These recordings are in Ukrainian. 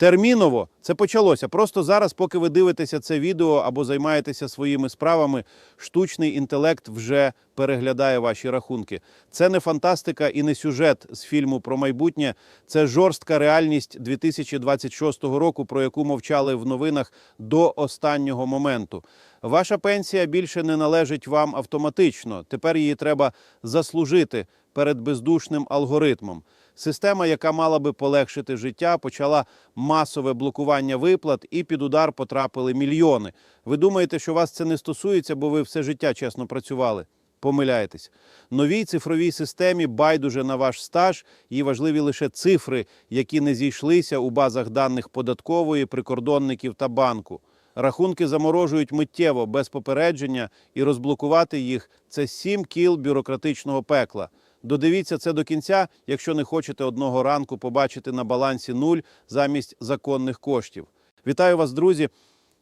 Терміново це почалося. Просто зараз, поки ви дивитеся це відео або займаєтеся своїми справами, штучний інтелект вже переглядає ваші рахунки. Це не фантастика і не сюжет з фільму про майбутнє. Це жорстка реальність 2026 року, про яку мовчали в новинах до останнього моменту. Ваша пенсія більше не належить вам автоматично. Тепер її треба заслужити перед бездушним алгоритмом. Система, яка мала би полегшити життя, почала масове блокування виплат, і під удар потрапили мільйони. Ви думаєте, що вас це не стосується, бо ви все життя чесно працювали? Помиляєтесь. Новій цифровій системі байдуже на ваш стаж, їй важливі лише цифри, які не зійшлися у базах даних податкової, прикордонників та банку. Рахунки заморожують миттєво без попередження, і розблокувати їх це сім кіл бюрократичного пекла. Додивіться це до кінця, якщо не хочете одного ранку побачити на балансі нуль замість законних коштів. Вітаю вас, друзі!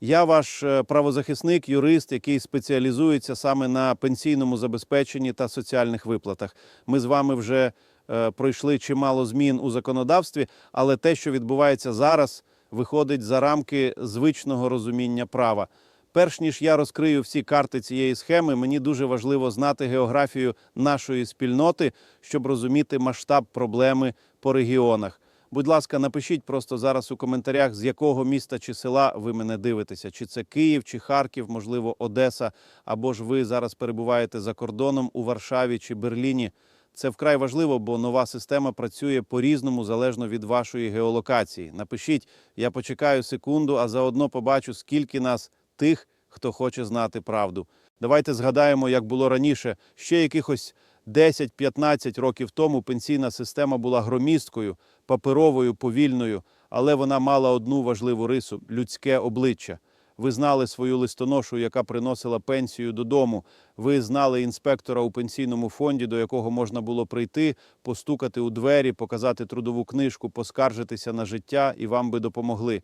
Я ваш е, правозахисник, юрист, який спеціалізується саме на пенсійному забезпеченні та соціальних виплатах. Ми з вами вже е, пройшли чимало змін у законодавстві, але те, що відбувається зараз, виходить за рамки звичного розуміння права. Перш ніж я розкрию всі карти цієї схеми, мені дуже важливо знати географію нашої спільноти, щоб розуміти масштаб проблеми по регіонах. Будь ласка, напишіть просто зараз у коментарях, з якого міста чи села ви мене дивитеся. Чи це Київ, чи Харків, можливо, Одеса, або ж ви зараз перебуваєте за кордоном у Варшаві чи Берліні. Це вкрай важливо, бо нова система працює по-різному залежно від вашої геолокації. Напишіть, я почекаю секунду, а заодно побачу, скільки нас тих, хто хоче знати правду. Давайте згадаємо, як було раніше. Ще якихось 10-15 років тому пенсійна система була громісткою, паперовою, повільною, але вона мала одну важливу рису людське обличчя. Ви знали свою листоношу, яка приносила пенсію додому. Ви знали інспектора у пенсійному фонді, до якого можна було прийти, постукати у двері, показати трудову книжку, поскаржитися на життя, і вам би допомогли.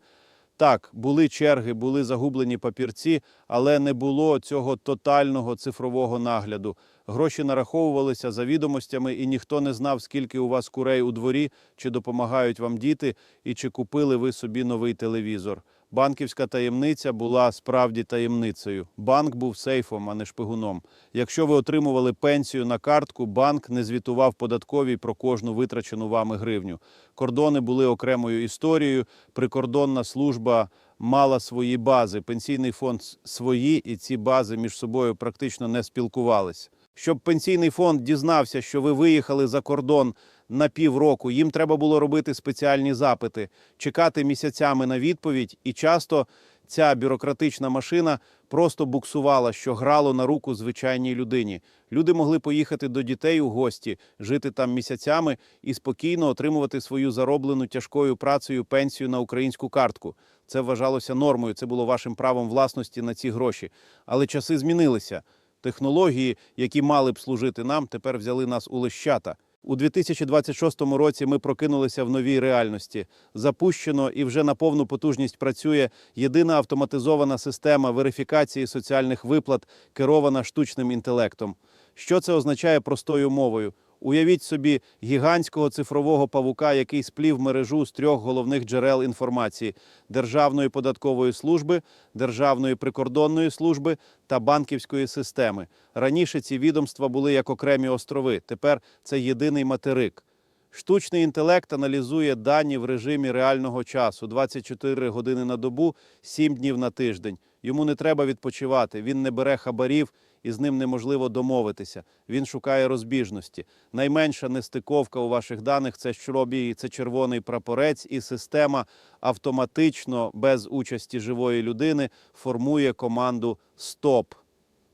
Так, були черги, були загублені папірці, але не було цього тотального цифрового нагляду. Гроші нараховувалися за відомостями, і ніхто не знав, скільки у вас курей у дворі, чи допомагають вам діти, і чи купили ви собі новий телевізор. Банківська таємниця була справді таємницею. Банк був сейфом, а не шпигуном. Якщо ви отримували пенсію на картку, банк не звітував податковій про кожну витрачену вами гривню. Кордони були окремою історією. Прикордонна служба мала свої бази. Пенсійний фонд свої, і ці бази між собою практично не спілкувались. Щоб пенсійний фонд дізнався, що ви виїхали за кордон на півроку, їм треба було робити спеціальні запити, чекати місяцями на відповідь, і часто ця бюрократична машина просто буксувала, що грало на руку звичайній людині. Люди могли поїхати до дітей у гості, жити там місяцями і спокійно отримувати свою зароблену тяжкою працею пенсію на українську картку. Це вважалося нормою, це було вашим правом власності на ці гроші. Але часи змінилися. Технології, які мали б служити нам, тепер взяли нас у лещата. У 2026 році ми прокинулися в новій реальності. Запущено і вже на повну потужність працює єдина автоматизована система верифікації соціальних виплат, керована штучним інтелектом. Що це означає простою мовою? Уявіть собі гігантського цифрового павука, який сплів мережу з трьох головних джерел інформації: Державної податкової служби, Державної прикордонної служби та банківської системи. Раніше ці відомства були як окремі острови. Тепер це єдиний материк. Штучний інтелект аналізує дані в режимі реального часу 24 години на добу, 7 днів на тиждень. Йому не треба відпочивати. Він не бере хабарів і з ним неможливо домовитися. Він шукає розбіжності. Найменша нестиковка у ваших даних це щробій, це червоний прапорець, і система автоматично, без участі живої людини, формує команду СТОП.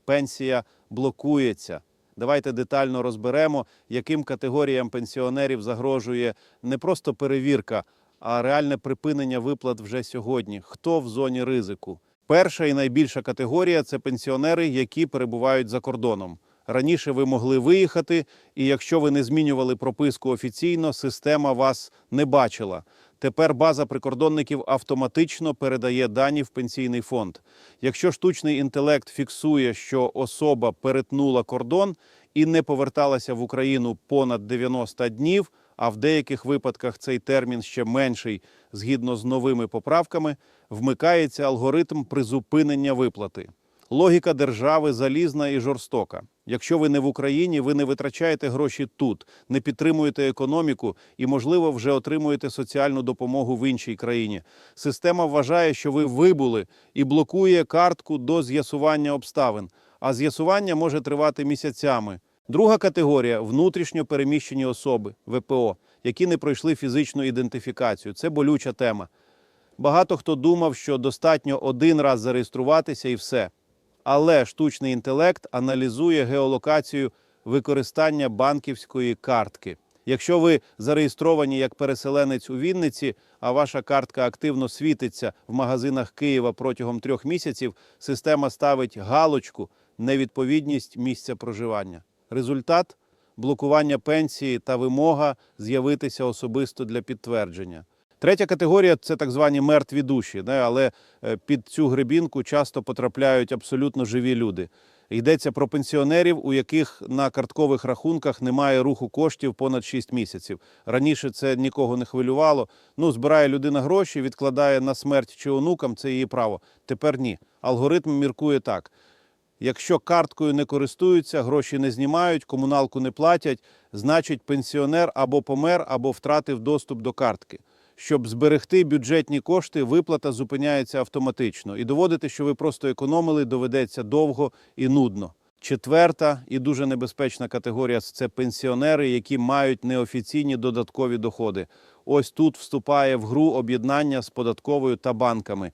Пенсія блокується. Давайте детально розберемо, яким категоріям пенсіонерів загрожує не просто перевірка, а реальне припинення виплат вже сьогодні. Хто в зоні ризику? Перша і найбільша категорія це пенсіонери, які перебувають за кордоном. Раніше ви могли виїхати, і якщо ви не змінювали прописку офіційно, система вас не бачила. Тепер база прикордонників автоматично передає дані в пенсійний фонд. Якщо штучний інтелект фіксує, що особа перетнула кордон і не поверталася в Україну понад 90 днів, а в деяких випадках цей термін ще менший згідно з новими поправками, вмикається алгоритм призупинення виплати. Логіка держави залізна і жорстока. Якщо ви не в Україні, ви не витрачаєте гроші тут, не підтримуєте економіку і, можливо, вже отримуєте соціальну допомогу в іншій країні. Система вважає, що ви вибули і блокує картку до з'ясування обставин. А з'ясування може тривати місяцями. Друга категорія внутрішньо переміщені особи ВПО, які не пройшли фізичну ідентифікацію. Це болюча тема. Багато хто думав, що достатньо один раз зареєструватися і все. Але штучний інтелект аналізує геолокацію використання банківської картки. Якщо ви зареєстровані як переселенець у Вінниці, а ваша картка активно світиться в магазинах Києва протягом трьох місяців, система ставить галочку невідповідність місця проживання. Результат блокування пенсії та вимога з'явитися особисто для підтвердження. Третя категорія це так звані мертві душі, але е, під цю грибінку часто потрапляють абсолютно живі люди. Йдеться про пенсіонерів, у яких на карткових рахунках немає руху коштів понад 6 місяців. Раніше це нікого не хвилювало. Ну, збирає людина гроші, відкладає на смерть чи онукам, це її право. Тепер ні. Алгоритм міркує так. Якщо карткою не користуються, гроші не знімають, комуналку не платять, значить пенсіонер або помер, або втратив доступ до картки. Щоб зберегти бюджетні кошти, виплата зупиняється автоматично. І доводити, що ви просто економили, доведеться довго і нудно. Четверта і дуже небезпечна категорія це пенсіонери, які мають неофіційні додаткові доходи. Ось тут вступає в гру об'єднання з податковою та банками.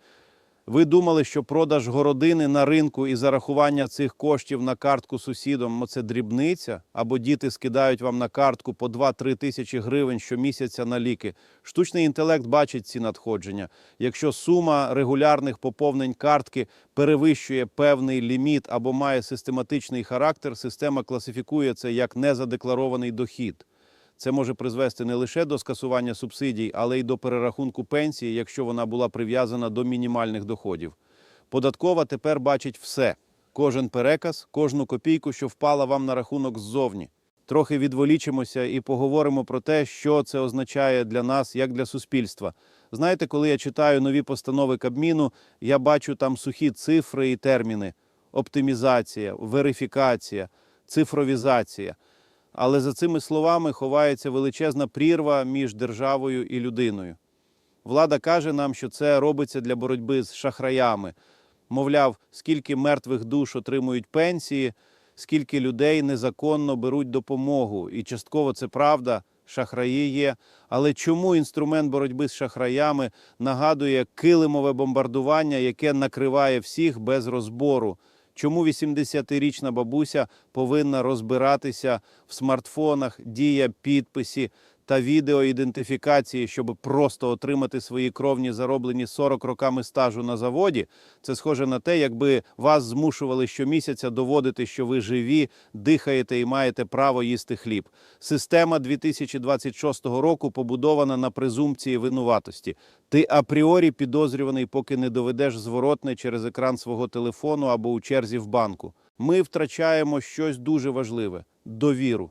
Ви думали, що продаж городини на ринку і зарахування цих коштів на картку сусідам ну, це дрібниця, або діти скидають вам на картку по 2-3 тисячі гривень щомісяця на ліки. Штучний інтелект бачить ці надходження. Якщо сума регулярних поповнень картки перевищує певний ліміт або має систематичний характер, система класифікує це як незадекларований дохід. Це може призвести не лише до скасування субсидій, але й до перерахунку пенсії, якщо вона була прив'язана до мінімальних доходів. Податкова тепер бачить все: кожен переказ, кожну копійку, що впала вам на рахунок ззовні. Трохи відволічимося і поговоримо про те, що це означає для нас, як для суспільства. Знаєте, коли я читаю нові постанови Кабміну, я бачу там сухі цифри і терміни: оптимізація, верифікація, цифровізація. Але за цими словами ховається величезна прірва між державою і людиною. Влада каже нам, що це робиться для боротьби з шахраями. Мовляв, скільки мертвих душ отримують пенсії, скільки людей незаконно беруть допомогу. І частково це правда, шахраї є. Але чому інструмент боротьби з шахраями нагадує килимове бомбардування, яке накриває всіх без розбору? Чому 80-річна бабуся повинна розбиратися в смартфонах, дія підписі та відеоідентифікації, щоб просто отримати свої кровні зароблені 40 роками стажу на заводі? Це схоже на те, якби вас змушували щомісяця доводити, що ви живі, дихаєте і маєте право їсти хліб. Система 2026 року побудована на презумпції винуватості. Ти апріорі підозрюваний, поки не доведеш зворотне через екран свого телефону або у черзі в банку. Ми втрачаємо щось дуже важливе довіру.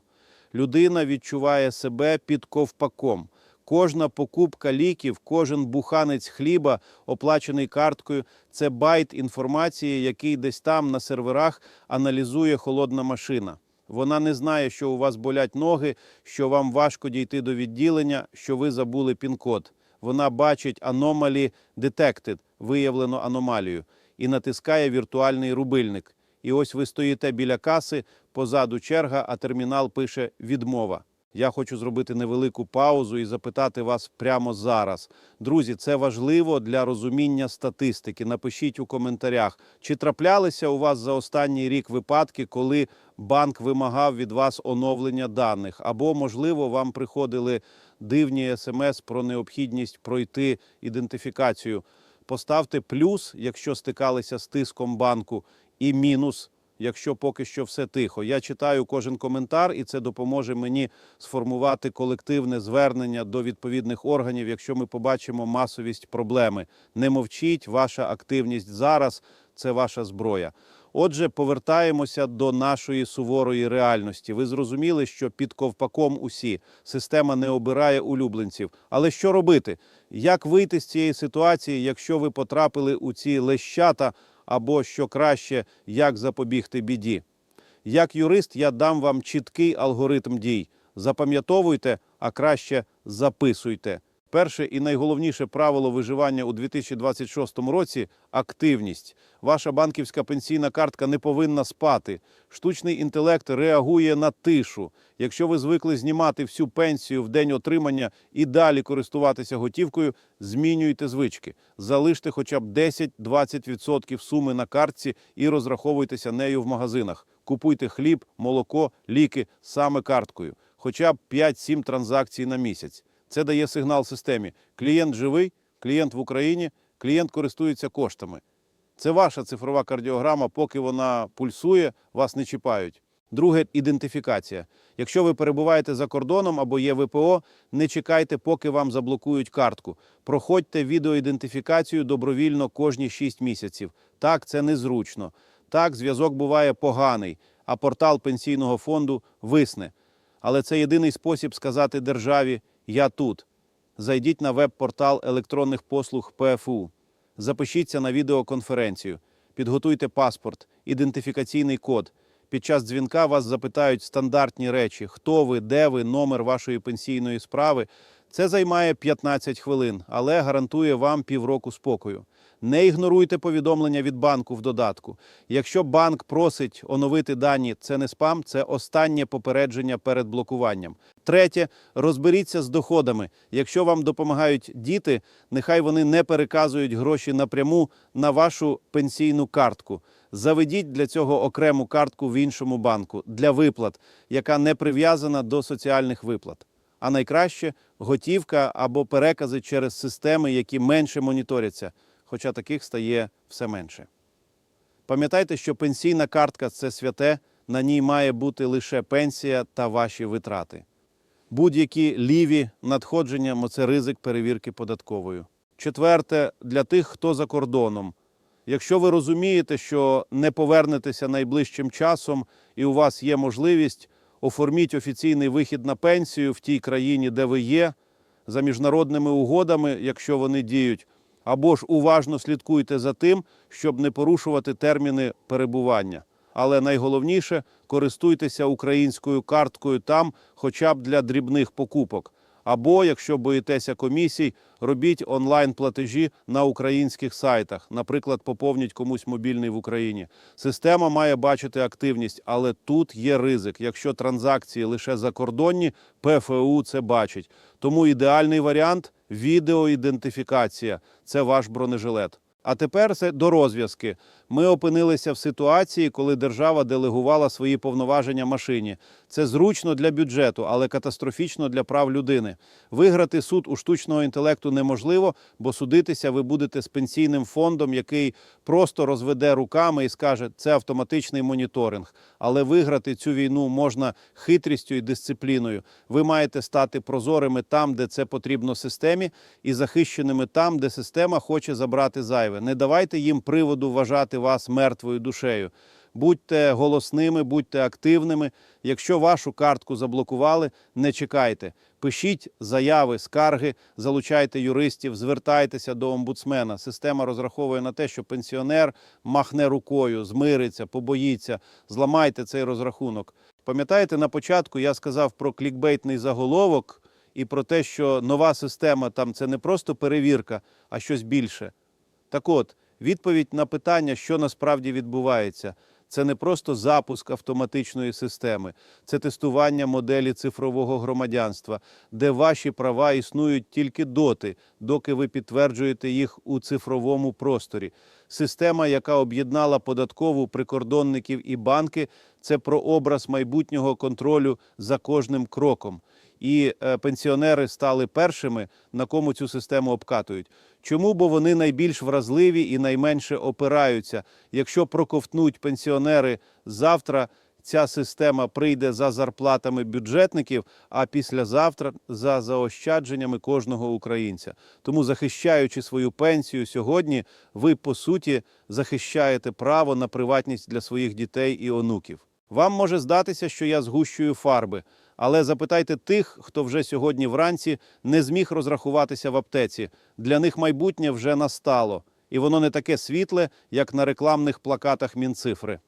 Людина відчуває себе під ковпаком. Кожна покупка ліків, кожен буханець хліба, оплачений карткою, це байт інформації, який десь там на серверах аналізує холодна машина. Вона не знає, що у вас болять ноги, що вам важко дійти до відділення, що ви забули пін-код. Вона бачить anomaly detected, виявлено аномалію, і натискає віртуальний рубильник. І ось ви стоїте біля каси, позаду черга, а термінал пише відмова. Я хочу зробити невелику паузу і запитати вас прямо зараз. Друзі, це важливо для розуміння статистики. Напишіть у коментарях, чи траплялися у вас за останній рік випадки, коли банк вимагав від вас оновлення даних, або, можливо, вам приходили дивні смс про необхідність пройти ідентифікацію. Поставте плюс, якщо стикалися з тиском банку, і мінус, якщо поки що все тихо. Я читаю кожен коментар, і це допоможе мені сформувати колективне звернення до відповідних органів, якщо ми побачимо масовість проблеми. Не мовчіть, ваша активність зараз це ваша зброя. Отже, повертаємося до нашої суворої реальності. Ви зрозуміли, що під ковпаком усі система не обирає улюбленців. Але що робити? Як вийти з цієї ситуації, якщо ви потрапили у ці лещата, або що краще, як запобігти біді? Як юрист, я дам вам чіткий алгоритм дій. Запам'ятовуйте, а краще записуйте. Перше і найголовніше правило виживання у 2026 році активність. Ваша банківська пенсійна картка не повинна спати. Штучний інтелект реагує на тишу. Якщо ви звикли знімати всю пенсію в день отримання і далі користуватися готівкою, змінюйте звички. Залиште хоча б 10-20% суми на картці і розраховуйтеся нею в магазинах. Купуйте хліб, молоко, ліки саме карткою. Хоча б 5-7 транзакцій на місяць. Це дає сигнал системі. Клієнт живий, клієнт в Україні, клієнт користується коштами. Це ваша цифрова кардіограма, поки вона пульсує, вас не чіпають. Друге ідентифікація. Якщо ви перебуваєте за кордоном або є ВПО, не чекайте, поки вам заблокують картку. Проходьте відеоідентифікацію добровільно кожні 6 місяців. Так, це незручно. Так, зв'язок буває поганий, а портал пенсійного фонду висне. Але це єдиний спосіб сказати державі Я тут. Зайдіть на веб-портал електронних послуг ПФУ. Запишіться на відеоконференцію, підготуйте паспорт, ідентифікаційний код. Під час дзвінка вас запитають стандартні речі: хто ви, де ви, номер вашої пенсійної справи. Це займає 15 хвилин, але гарантує вам півроку спокою. Не ігноруйте повідомлення від банку в додатку. Якщо банк просить оновити дані, це не спам, це останнє попередження перед блокуванням. Третє, розберіться з доходами. Якщо вам допомагають діти, нехай вони не переказують гроші напряму на вашу пенсійну картку. Заведіть для цього окрему картку в іншому банку для виплат, яка не прив'язана до соціальних виплат. А найкраще готівка або перекази через системи, які менше моніторяться, хоча таких стає все менше. Пам'ятайте, що пенсійна картка це святе, на ній має бути лише пенсія та ваші витрати. Будь-які ліві надходження це ризик перевірки податковою. Четверте, для тих, хто за кордоном. Якщо ви розумієте, що не повернетеся найближчим часом і у вас є можливість, оформіть офіційний вихід на пенсію в тій країні, де ви є, за міжнародними угодами, якщо вони діють, або ж уважно слідкуйте за тим, щоб не порушувати терміни перебування. Але найголовніше користуйтеся українською карткою там, хоча б для дрібних покупок. Або, якщо боїтеся комісій, робіть онлайн-платежі на українських сайтах. Наприклад, поповніть комусь мобільний в Україні. Система має бачити активність, але тут є ризик. Якщо транзакції лише закордонні, ПФУ це бачить. Тому ідеальний варіант відеоідентифікація це ваш бронежилет. А тепер це до розв'язки. Ми опинилися в ситуації, коли держава делегувала свої повноваження машині. Це зручно для бюджету, але катастрофічно для прав людини. Виграти суд у штучного інтелекту неможливо, бо судитися ви будете з пенсійним фондом, який просто розведе руками і скаже, це автоматичний моніторинг. Але виграти цю війну можна хитрістю і дисципліною. Ви маєте стати прозорими там, де це потрібно системі, і захищеними там, де система хоче забрати зайве. Не давайте їм приводу вважати вас мертвою душею. Будьте голосними, будьте активними. Якщо вашу картку заблокували, не чекайте. Пишіть заяви, скарги, залучайте юристів, звертайтеся до омбудсмена. Система розраховує на те, що пенсіонер махне рукою, змириться, побоїться. Зламайте цей розрахунок. Пам'ятаєте, на початку я сказав про клікбейтний заголовок і про те, що нова система там це не просто перевірка, а щось більше. Так от, відповідь на питання, що насправді відбувається, це не просто запуск автоматичної системи, це тестування моделі цифрового громадянства, де ваші права існують тільки доти, доки ви підтверджуєте їх у цифровому просторі. Система, яка об'єднала податкову прикордонників і банки, це про образ майбутнього контролю за кожним кроком. І е, пенсіонери стали першими, на кому цю систему обкатують. Чому? Бо вони найбільш вразливі і найменше опираються. Якщо проковтнуть пенсіонери завтра, ця система прийде за зарплатами бюджетників, а післязавтра за заощадженнями кожного українця. Тому, захищаючи свою пенсію сьогодні, ви по суті захищаєте право на приватність для своїх дітей і онуків. Вам може здатися, що я згущую фарби, але запитайте тих, хто вже сьогодні вранці не зміг розрахуватися в аптеці. Для них майбутнє вже настало, і воно не таке світле, як на рекламних плакатах Мінцифри.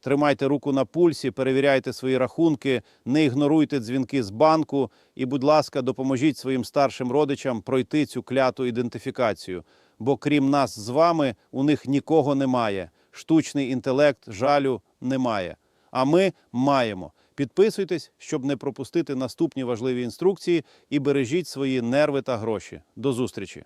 Тримайте руку на пульсі, перевіряйте свої рахунки, не ігноруйте дзвінки з банку і, будь ласка, допоможіть своїм старшим родичам пройти цю кляту ідентифікацію. Бо крім нас з вами, у них нікого немає. Штучний інтелект жалю немає. А ми маємо. Підписуйтесь, щоб не пропустити наступні важливі інструкції, і бережіть свої нерви та гроші. До зустрічі!